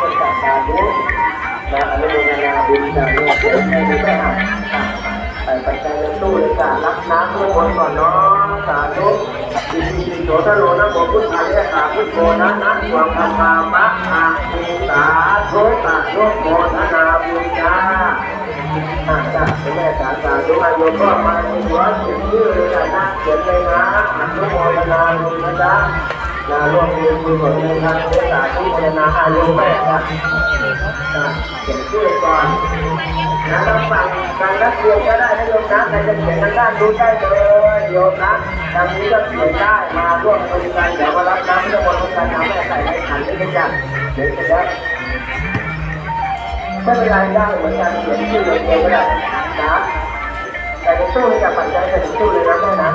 คนจากสาธุนะอนุโมทนาบุญจากโลกให้ดีได้หักใส่ปัจจัยในตู้เลยจะรับน้ำทุกคนก่อนเนาะสาธุอิติปิโสทะโลนะโมพุทธายะสาพุทโธนะนะสวงธรรมามะอาติสาธุสาธุโมทนาบุญจ้าอาจารย์แม่สาสาธุอายุก็มาในหัวเขียนชื่อเลยนะเขียนเลยนะอนุโมทนาบุญนะจ๊ะ นะร่วมเรียนบุญผลในทางเทศนาที่พัฒนาอายุแม่ครับนะเขียนชื่อก่อนนะต้องฟังการรับเรียนก็ได้นะโยมนะใครจะเขียนทางด้านรู้ได้เลยโยมนะทางนี้ก็เขียนได้มาร่วมบริการเดี๋ยวมารับน้ำทั้งหมดทุกการทำให้ใส่ในขันนี้เป็นอย่างเดี๋ยวจะได้ไม่เป็นไรได้เหมือนกันเขียนชื่อเองก็ได้นะแต่ในตู้จะปัจจัยใส่ในตู้เลยนะแม่นะ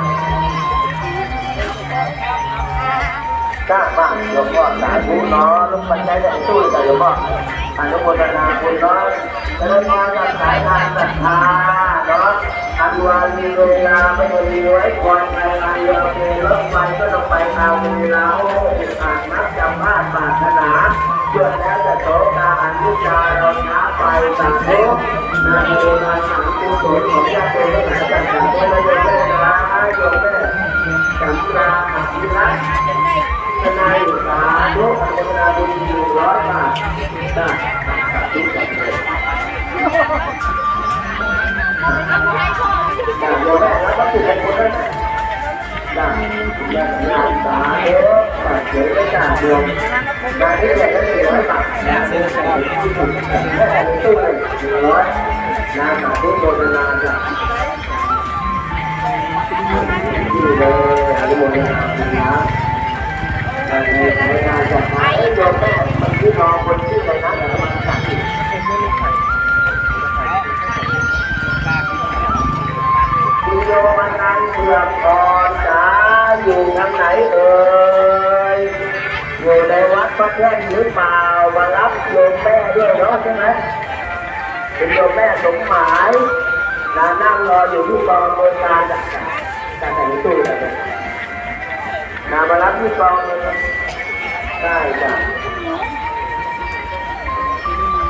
จ้ามาโยมพ่อสาธุเนาะลูกปัจจัยใส่ในตู้แต่โยมพ่ออนุโมทนาบุญเนาะจะได้มาจากสายทานศรัทธาเนาะอันวามีเวลาไม่มีไว้ก่อนไปอันเดียวมีรถไฟก็ต้องไปตามเวลาโอ้ยอ่านนับจำบ้านปารถนาเพื่อแล้วจะโสกาอันวิชาเราช้าไปสังโฆนาเวลาสังกุศลของญาติโยมทั้งหลายจากสังโฆและโยมแม่นะโยมแม่สัมราอภิรัตน์ นายสาธุอนุโมทนาบุญหนึ่งร้อยบาทจ้ะจากโยมแม่แล้วก็ติดเป็นคนได้ไหมจากยางานสาเออปากเสียงจากโยมงานที่เด็กก็เสียไว้ปากนะซื้อใส่ที่ถูกแค่ในตู้เลยหนึ่งร้อยงานสาธุโมทนาจ้ะที่เลยอนุโมทนา เผือกอ่อนจ้าอยู่ทางไหนเอ่ยอยู่ในวัดพระแท้หรือเปล่ามารับโยมแม่ด้วยเนาะใช่ไหมเป็นโยมแม่สมหมายนานั่งรออยู่ที่กองบนการจ้ะจ้ะแต่ในตู้เลย นามารับที่กองได้จ้ะ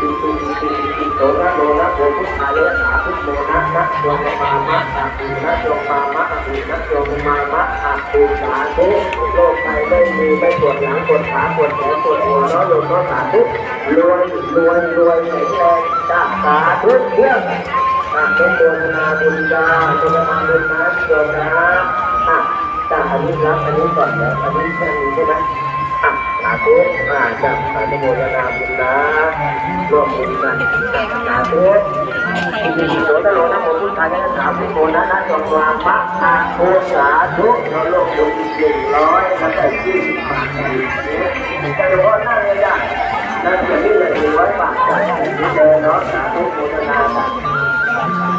ติติติติโสนะโลนะโภพุทธายะสาธุทโมนะนะโยมมามะอาภูนะโยมมามะอาภูนะโยมมามะอาภูสาธุโลกไปไม่มีไม่ปวดหลังปวดขาปวดแขนปวดหัวเนาะโยมเนาะสาธุรวยรวยรวยแข็งแรงจ้าสาธุเรื่องอะเป็นโยมนาบุญจ้าเป็นาบุญนะโยมนะ จ้าอันนี้รับอันนี้ก่อนแล้วอันนี้แค่นี้ใช่ไหมอะสาธุอ่าจะอนุโมทนาบุญนะร่วมบุญกันสาธุอิติปิโสตโลนะโมพุทธายะสาธุโมนะนะจงวางพระอาโคสาธุเราโลกบุญหนึ่งร้อยแล้วก็ยี่สิบบาทจะรู้ว่าหน้าเลยจ้ะนั่นจะนี่เลยหนึ่งร้อยบาทจ้ะนี่เลยเนาะสาธุโมทนาจ้ะ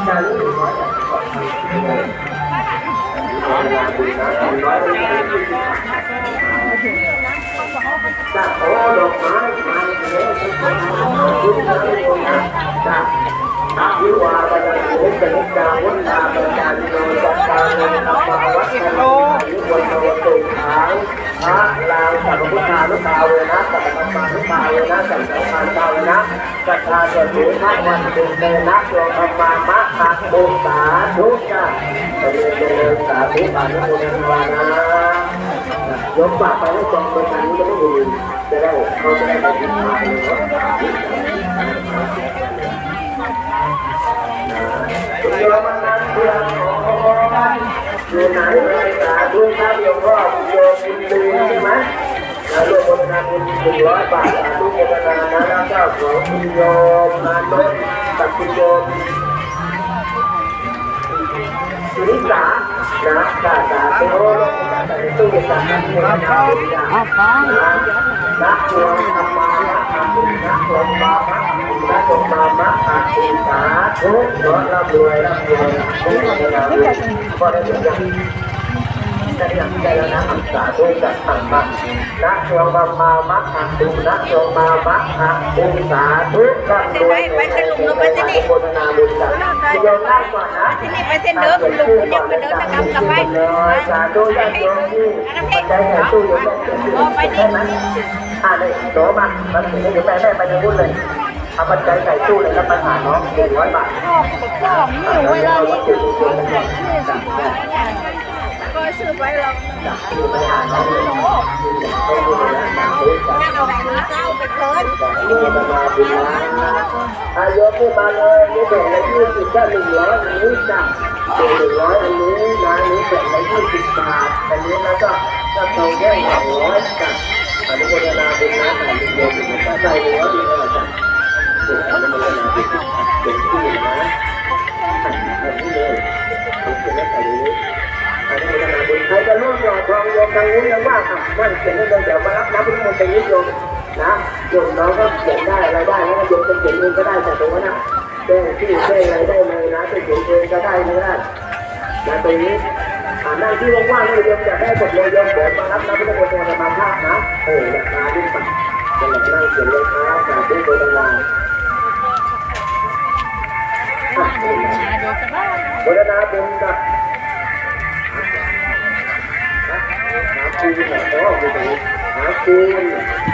จะนี่หนึ่งร้อยบาทก่อนโมทนาบุญนะหนึ่งร้อยเป็นยี่สิบบาท จ้าโอ้ดอกไม้มาเลยคุณพระคุณนะจ้าอภิวาทนาโอเปนิกาวุฒาปจานิโนจัตตานันตมาวัฒนายุวันโนตุขาวพระลางสัพพุทธา นุภาเวนะสัพพมานุภาเวนะสัพพมานุภาเวนะสัทธาจะถูพระวันตุเตนะโยธรรมามะอาบุสาธุจ้าเจริญเจริญสาธุอนุโมทนานะยกฝากไปให้กองบริการนี้จะไม่ลืมจะได้เขาจะได้ไปติดตามเนาะคุณโยมนั้นเพื่อนของอยู่ไหนเลยสาธุครับโยมพ่อโยมดีใช่ไหม แล้วโยมคนทำบุญหนึ่งร้อยบาทสาธุโมทนานะแล้วก็ของคุณโยมนานนท์กับคุณโยมสุนิสานะกาตาโตโลกกาตาตู้กาตาเทวดาวิญญาณนะนะโยมธรรมะอาบุญนะโยมบาปะนะโยมบามะอาบุญสาธุขอรับรวยรับรวยทุกคนนะขอได้ทุกอย่า งได้อย่างใจแล้วนะอักษาด้วยจัดธรรมะนะโยมามามะอาบุนะโยมามะอาบุญสาธุรับรวยโมทนาบุญจัดโยมได้ก่อนนะที่นี่ไปเส้นเดิมลุงคุณยังไปเดินนะครับกลับไปสาธุญาติโยมที่ปัจจัยแห่งตู้โยมอ๋อไปนี่ใช่ไหมอ่าเลยโดมาถึงเดี๋ยวแม่แม่ไปในวุ้นเลยเอาปัจจัยใส่ตู้เลยแล้วไปหาน้องหนึ่งร้อยบาทชอบชอบหิวไว้แล้วนี่ ก็ซื้อไว้เราไปหาน้องเลยไปดูเลยนะเอาแบบนี้เจ้าไปเคินดูมามาดูนอายกขึ้นมาเลยนี่แบ่งละยี่สิบก็หนึ่งร้อยอันนี้จ้ะหนึ่งร้อยอันนี้นะนี้แบ่งละยี่สิบบาทอันนี้นะก็ก็ตรงแค่สองร้อยจ้ะอนุโมทนาบุญนะแต่ลุงโยมอยู่ในใจหนึ่งร้อยดีเลยจ้ะอนุโมทนาบุญเป็นที่นะอัน จะร่วมหล่อทองโยมทางนู้นยังว่าอะนั่นเขียนได้เลยเดี๋ยวมารับน้ำพุทธมนต์ไปนิดโยมนะโยมน้องก็เขียนได้อะไรได้แล้วโยมจะเขียนเองก็ได้แต่ตรงนั้นะแจ้งชื่อแจ้งอะไรได้เลยนะจะเขียนเองก็ได้ไม่ได้นะตรงนี้อ่านั่งที่ว่างๆเลยโยมจะได้บทเลยโยมผมมารับน้ำพุทธมนต์ในมาภาพนะเออราคาดิ้นปัดจะหลับนั่งเขียนเลยครับสาธุโดยตลอดเดี๋ยวจะบ้าโบ ราณบุญกับหาคูณนะโอ้ดูตรงนี้หาคูณ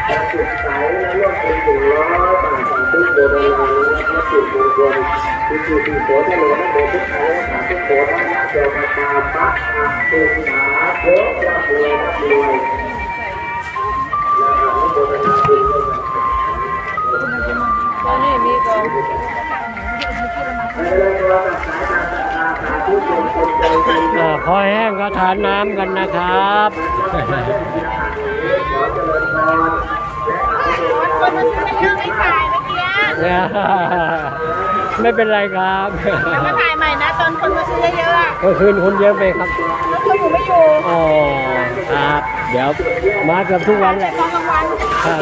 การศึกษาและร่วมเป็นถึงร้อยบาทสามทุกโบราณและสุดมงคลที่คือที่โสดโลนะโบทุกไทยสาธุโบราณเจ้ามาตาปะอาตุสาโคระบวยระบวยและอนุโมทนาบุญด้วยนะตอนนี้มีก็อ่าพ อแห้งก็ทานน้ำกันนะครับ คนมันไม่เยอะไม่ถ่ายเมื่อกี้ไม่เป็นไรครับมาถ่ายใหม่นะ ตอนคนมาซื้อเยอะๆอะเมื่อคืนคนเยอะไปครับ แล้วคนอยู่ไม่อยู่อ๋อ ครับ เดี๋ยวมาเกือบทุกวันแหละ ตอนกลางวัน ครับ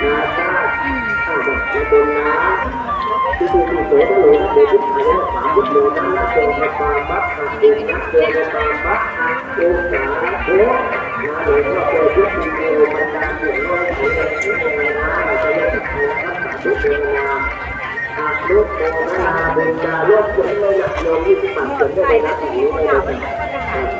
าห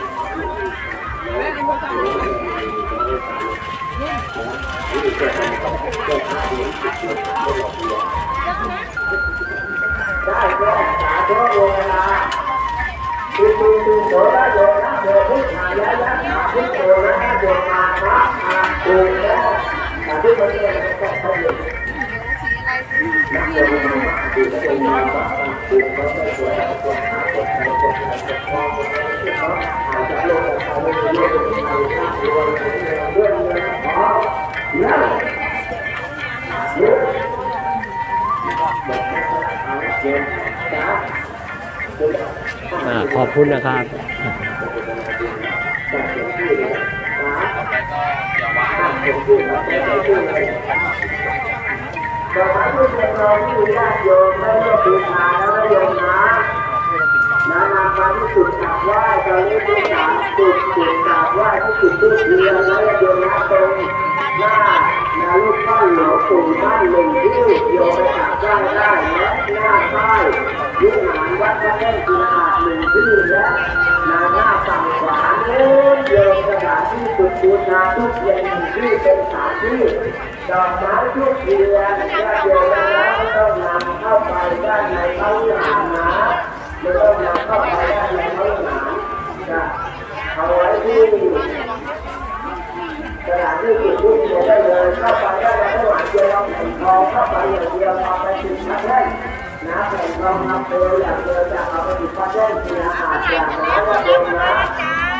ได้แค่สาธุโยนาคือคือคือโสดโยนะโยพุทธายะยะขาพุทโยนะโยมาพระอาภูนะสาธุคนเดียวก็เขาอยู่นักโยมาคือโยมาพระอาภูก็ได้สวยสวยหาคน ขอบคุณนะครับขอให้ลูกเป็นรอที่ญาติโยมได้ร่วมบูชาแล้วโยมนะ ที่สุดกราบไหว้ตอนนี้ที่สามจุดจุดกราบไหว้ที่จุดทุกเดือนแล้วโยมนะตรงหน้านาลูกบ้าหลวงปู่บ้านหนึ่งที่โยมไปกราบไหว้ได้และหน้าค่ายวิหารวัดพระแก้วกีฬาบหนึ่งที่และนาหน้าฝั่งขวาโน้นโยมสถานที่จุดบูชาทุกเย็นที่เป็นสถานที่ดอกไม้ทุกเดือนญาติโยมนะไม่ต้องนำเข้าไปด้านในพระวิหารนะ ไม่ต้องนำเข้าไปด้านในพระวิหารจะเอาไว้ที่สถานที่จุดทูบเทียนได้เลยเข้าไปด้ในระวิหารเดียวเอาแผ่นทองเข้าไปอย่างเดียวเอาไปติดทัดให้นะแผ่นทองนำเปลวอย่างเดียวจะเอาไปติดฟ้าแจ้งเสียอาจอย่างนั้นก็โดนนะ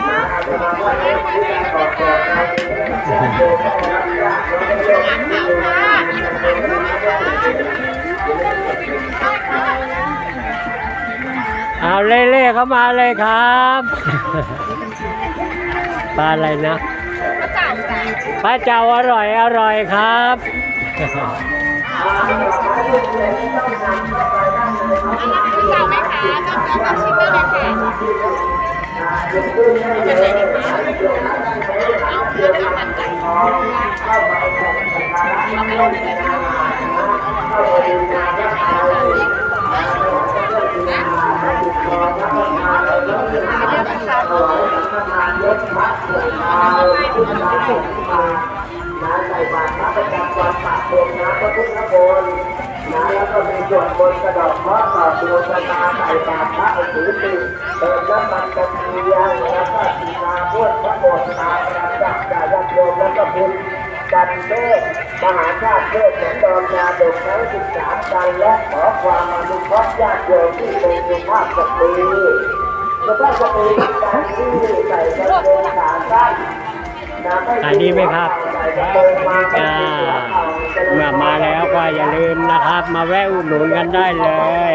นะอาจจะมาว่าเอ๊ะที่การตอบแทนการเงินแจ้งโดนต้องรับยากเราไม่ยอมที่โดนนะเเอาเล่ๆเข้ามาเลยครับปลาอะไรนะปลาเจ้าอร่อยอร่อยครับเจ้าไหมคะกับกับชิมด้วยเลยค่ะเป็นเอาเพื่อนเอามันไก่เอาไปลงเลยนะคะ น้ำใส่บาตรพระประจำวันปากพรมน้ำพระพุทธมนต์นะแล้วก็มีส่วนบนกระดอกเคราะห์ต่อตัวชะตาใส่บาตรพระอุถือติเติมน้ำมันตะเกียงแล้วก็สีนาพุทธพระโอษตาประดับจ่ายโยมแล้วก็บุญ จันเทศมหาชาติเทศของดอนยาดกทั้งสิบสามกันและขอความอนุเคราะห์ญาติโยมที่เป็นสุภาพสตรีสุภาพสตรีการที่ใส่กระ อันนี้ไหมครับอ่าเมื่อมาแล้วก็อย่าลืมนะครับ มาแวะอุดหนุนกันได้เลย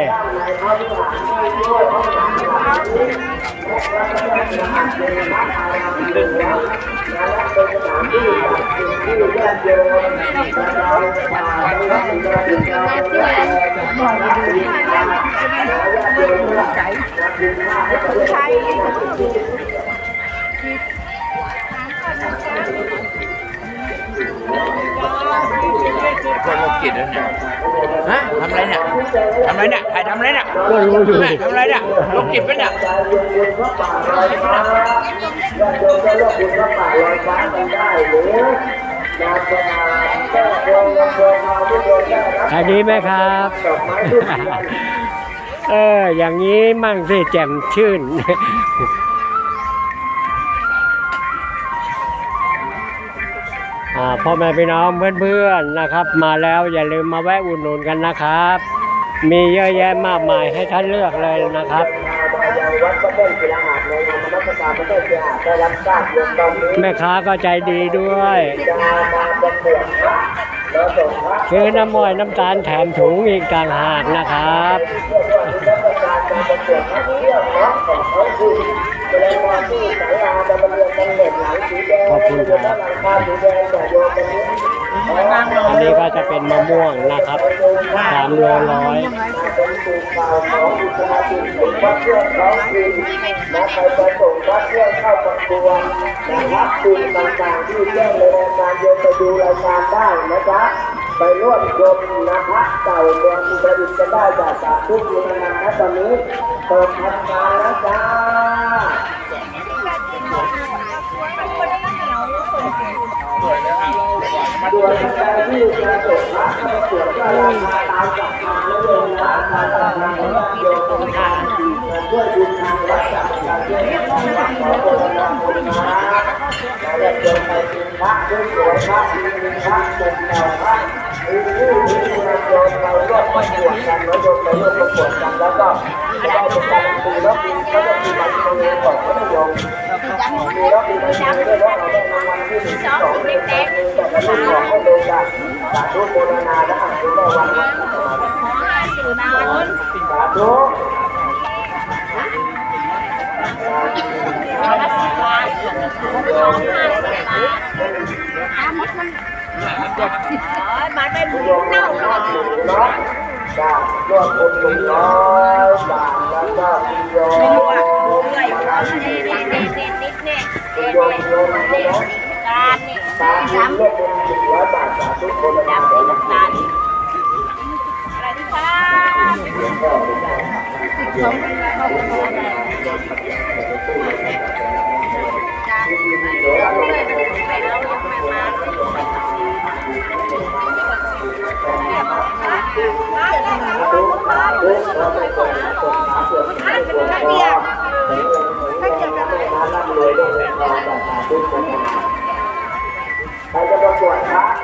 ใช่ คนโลกิจแล้วเนี่ยฮะทำไรเนี่ยทำไรเนี่ยใครทำไรเนี่ยก็รู้อยู่แม่ทำอะไรเนี่ยโลกิจเป็นเนี่ยขายดีไหมครับ เออ อย่างนี้มั่งสิแจ่มชื่น พ่อแม่พี่น้องเพื่อนๆนะครับ มาแล้วอย่าลืมมาแวะอุดหนุนกันนะครับ มีเยอะแยะมากมายให้ท่านเลือกเลยนะครับแม่ค้าก็ใจดีด้วยซื้อน้ำมอยน้ำตาลแถมถุงอีกต่างหากนะครับ ขอบคุณครับอันนี้ก็จะเป็นมะม่วงนะครับสามโลร้อยนะครับกลุ่มต่างๆที่แจ้งนรายรโยนไปดูรายการได้นะครับ ไปร่วมชมนะคะเก่าเมืองอุตรดิตถ์ได้จากสาธุคุณนะครับตอนนี้เปิดทำการแล้วจ้า ด้วยนะ ท่านใดที่จะส่งพระเข้าประกวดก็ราคาตามสัมมาและโยมราคาตามมาของโยมตรงทางด้วยบุญทางวัดจากการเชื่อมขอโบราณบุญมาและโยมไปกินพระด้วยสวยพระดีมีพระเป็นเก่าพระมีผู้มีคุณโยมเราร่วมประกวดกันแล้วโยมไปร่วมประกวดกันแล้วก็ได้เป็นการตีแล้วมีเขาจะมีบัตรเงินของพระโยมมีแล้วมีบัตรเงินด้วยแล้วเราได้รางวัลที่หนึ่งที่สองที่สาม สาธุโมทนาและอ่านคุณแม่วันวัดสมาธิ ขอห้าสิบบาท สาธุ ขอห้าสิบบาทขอห้าสิบบาทถามมันมันอ๋อมาเป็น โยม เน่า เนาะ เนาะ เนาะจ้ารวมคนหนึ่งร้อยบาทแล้วก็โยม เด็ดเด็ดเด็ดเด็ดเด็ดเด็ดเด็ดเด็ดการนี่ ตามที่ สาม รวมเป็นหนึ่งร้อยบาทสาธุโมทนา สาม เล เป็น ดำสีน้ำตาลสวัสดีค่ะถ้าเกิดอะไรร่ำรวยด้วยแสงทองต่างๆทุกคน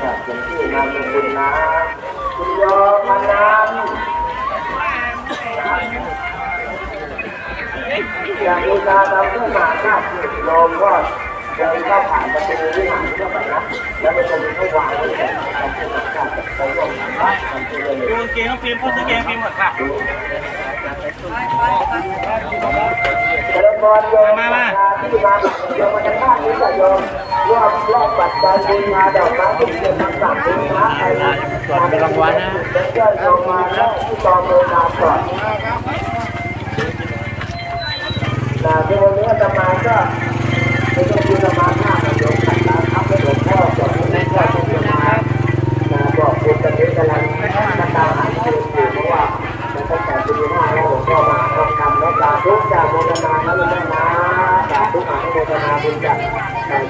อยากเป็นที่นำเป็นบุญนะคุณโยมมานันอยากมีการทำผู้หาหน้าที่โยมก็เดินเข้าผ่านประตูวิหารเข้าไปนะแล้วไปชมผู้วางที่ทำผู้หาหน้าที่ไปร่วมทำบ้านทำที่เลยดูเกมฟิล์มเขาซื้อเกมฟิล์มหมดค่ะเจริญพรโยมมามาที่มาโยมมาจากบ้านนี้จะโยม รอบรอบปัจจัยบุญมาดอกไม้ทุกเดือนทั้งสามบุญนะไอ้รางวัลนะเจ้าโยมมาแล้วที่ตอมเมืองนาก่อนนะที่วันนี้จะมาก็เป็นคุณธรรมะหน้าโยมขัดตาทับให้หลวงพ่อจบให้พ่อทุกคนมานะบอกคุณตอนนี้กำลังกำลังหาคืนอยู่เพราะว่าตั้งแต่ปีห้าแล้วหลวงพ่อมาทำกรรมแล้วสาธุจากโมนานะลูกแม่นะสา ธุมาให้โมทนาบุญจาก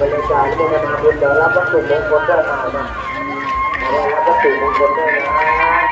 บริจาคโมทนาบุญเดี๋ยวรับวัตถุมงคลด้วยมานะเดี๋ยรับวัตถุมงคลด้วยนะ